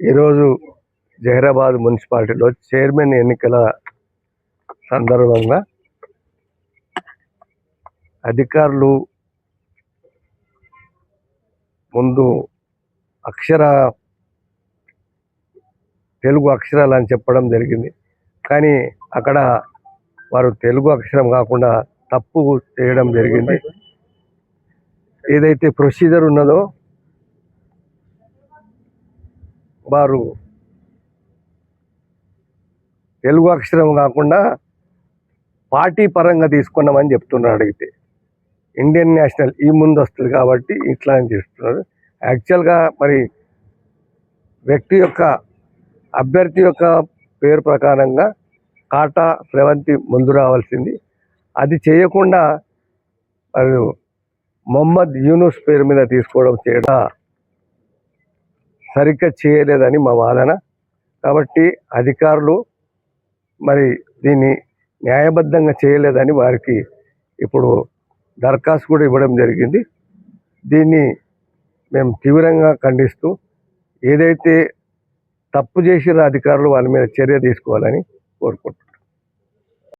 ఈరోజు జహీరాబాద్ మున్సిపాలిటీలో చైర్మన్ ఎన్నికల సందర్భంగా అధికారులు ముందు అక్షర తెలుగు అక్షరాలు అని చెప్పడం జరిగింది. కానీ అక్కడ వారు తెలుగు అక్షరం కాకుండా తప్పు చేయడం జరిగింది. ఏదైతే ప్రొసీజర్ ఉన్నదో వారు తెలుగు అక్షరం కాకుండా పార్టీ పరంగా తీసుకున్నామని చెప్తున్నారు అడిగితే. ఇండియన్ నేషనల్ ఈ ముందు వస్తుంది కాబట్టి ఇట్లా అని చేస్తున్నారు. యాక్చువల్గా మరి వ్యక్తి యొక్క అభ్యర్థి యొక్క పేరు ప్రకారంగా కాటా ప్రవంతి ముందు రావాల్సింది. అది చేయకుండా మరి మొహమ్మద్ యూనుస్ పేరు మీద తీసుకోవడం చేయడం సరిగ్గా చేయలేదని మా వాదన. కాబట్టి అధికారులు మరి దీన్ని న్యాయబద్ధంగా చేయలేదని వారికి ఇప్పుడు దరఖాస్తు కూడా ఇవ్వడం జరిగింది. దీన్ని మేము తీవ్రంగా ఖండిస్తూ ఏదైతే తప్పు చేసిన అధికారులు వాళ్ళ మీద చర్య తీసుకోవాలని కోరుకుంటున్నాం.